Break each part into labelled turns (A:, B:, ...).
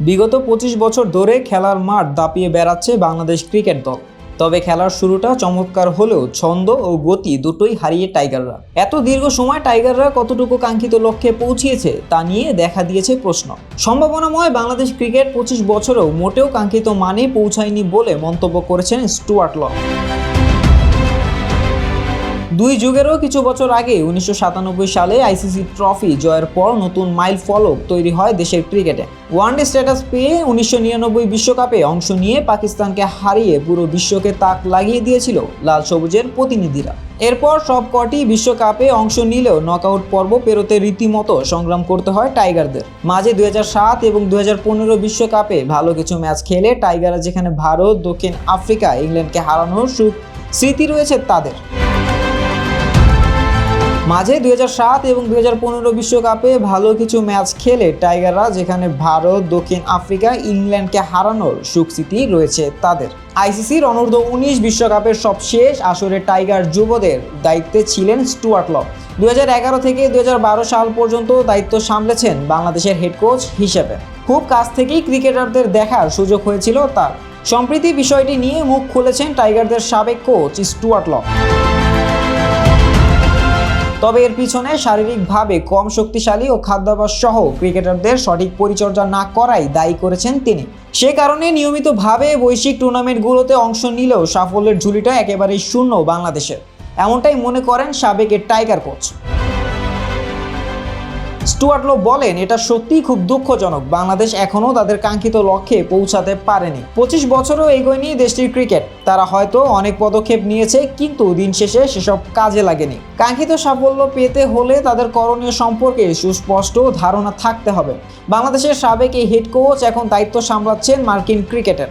A: বিগত পঁচিশ বছর ধরে খেলার মাঠ দাপিয়ে বেড়াচ্ছে বাংলাদেশ ক্রিকেট দল। তবে খেলার শুরুটা চমৎকার হলেও ছন্দ ও গতি দুটোই হারিয়ে টাইগাররা। এত দীর্ঘ সময় টাইগাররা কতটুকু কাঙ্ক্ষিত লক্ষ্যে পৌঁছিয়েছে তা নিয়ে দেখা দিয়েছে প্রশ্ন। সম্ভাবনাময় বাংলাদেশ ক্রিকেট পঁচিশ বছরেও মোটেও কাঙ্ক্ষিত মানে পৌঁছায়নি বলে মন্তব্য করেছেন স্টুয়ার্ট ল। দুই যুগেরও কিছু বছর আগে উনিশশো সাতানব্বই সালে আইসিসি ট্রফি জয়ের পর নতুন মাইল ফলক তৈরি হয় দেশের ক্রিকেটে। ওয়ানডে স্ট্যাটাস পেয়ে উনিশশো বিশ্বকাপে অংশ নিয়ে পাকিস্তানকে হারিয়ে পুরো বিশ্বকে তাক লাগিয়ে দিয়েছিল লাল সবুজের প্রতিনিধিরা। এরপর সব কটি বিশ্বকাপে অংশ নিলেও নকআউট পর্ব পেরোতে রীতিমতো সংগ্রাম করতে হয় টাইগারদের। মাঝে দুই সাত এবং দুই বিশ্বকাপে ভালো কিছু ম্যাচ খেলে টাইগাররা যেখানে ভারত, দক্ষিণ আফ্রিকা, ইংল্যান্ডকে হারানোর সুখ স্মৃতি রয়েছে তাদের। মাঝে দুই সাত এবং দুই বিশ্বকাপে ভালো কিছু ম্যাচ খেলে টাইগাররা, যেখানে ভারত, দক্ষিণ আফ্রিকা, ইংল্যান্ডকে হারানোর সুখস্মৃতি রয়েছে তাদের। আইসিসির অনূর্ধ্ব উনিশ বিশ্বকাপের সবশেষ আসরে টাইগার যুবদের দায়িত্বে ছিলেন স্টুয়ার্ট ল। দু হাজার এগারো থেকে দু হাজার বারো সাল পর্যন্ত দায়িত্ব সামলেছেন বাংলাদেশের হেড কোচ হিসেবে। খুব কাছ থেকেই ক্রিকেটারদের দেখার সুযোগ হয়েছিল তার। সম্প্রতি বিষয়টি নিয়ে মুখ খুলেছেন টাইগারদের সাবেক কোচ স্টুয়ার্ট ল। তবে এর পিছনে শারীরিকভাবে কম শক্তিশালী ও খাদ্যাভ্যাস সহ ক্রিকেটারদের সঠিক পরিচর্যা না করাই দায়ী করেছেন তিনি। সে কারণে নিয়মিতভাবে বৈশ্বিক টুর্নামেন্টগুলোতে অংশ নিলেও সাফল্যের ঝুলিটা একেবারেই শূন্য বাংলাদেশের। এমনটাই মনে করেন সাবেকের টাইগার কোচ। স্টুয়ার্ট লো বলেন, এটা সত্যিই খুব দুঃখজনক। বাংলাদেশ এখনও তাদের কাঙ্ক্ষিত লক্ষ্যে পৌঁছাতে পারেনি। পঁচিশ বছরও এগোয়নি দেশটির ক্রিকেট। তারা হয়তো অনেক পদক্ষেপ নিয়েছে, কিন্তু দিন শেষে সেসব কাজে লাগেনি। কাঙ্ক্ষিত সাফল্য পেতে হলে তাদের করণীয় সম্পর্কে সুস্পষ্ট ধারণা থাকতে হবে। বাংলাদেশের সাবেক এই হেড কোচ এখন দায়িত্ব সামলাচ্ছেন মার্কিন ক্রিকেটের।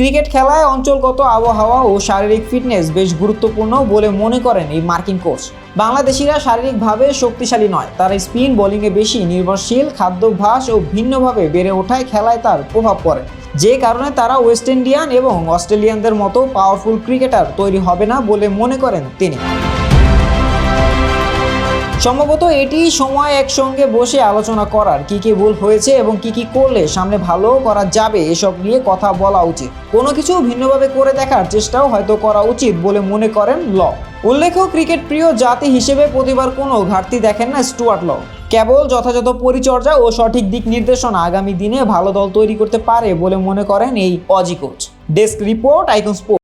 A: ক্রিকেট খেলায় অঞ্চলগত আবহাওয়া ও শারীরিক ফিটনেস বেশ গুরুত্বপূর্ণ বলে মনে করেন এই মার্কিন কোচ। বাংলাদেশিরা শারীরিকভাবে শক্তিশালী নয়, তারা স্পিন, বোলিংয়ে বেশি নির্ভরশীল, খাদ্যাভ্যাস ও ভিন্নভাবে বেড়ে ওঠায় খেলায় তার প্রভাব পড়ে। যে কারণে তারা ওয়েস্ট ইন্ডিয়ান এবং অস্ট্রেলিয়ানদের মতো পাওয়ারফুল ক্রিকেটার তৈরি হবে না বলে মনে করেন তিনি। সম্ভবত এটি সময় একসঙ্গে বসে আলোচনা করার। কি কি ভুল হয়েছে এবং কি কি করলে সামনে ভালো করা যাবে এসব নিয়ে কথা বলা উচিত। কোনো কিছু ভিন্নভাবে করে দেখার চেষ্টাও হয়তো করা উচিত বলে মনে করেন ল। উল্লেখ্য ক্রিকেট প্রিয় জাতি হিসেবে প্রতিবার কোনো ঘাটতি দেখেন না স্টুয়ার্ট ল। কেবল যথাযথ পরিচর্যা ও সঠিক দিক নির্দেশনা আগামী দিনে ভালো দল তৈরি করতে পারে বলে মনে করেন এই Aussie coach. Desk report, icon sport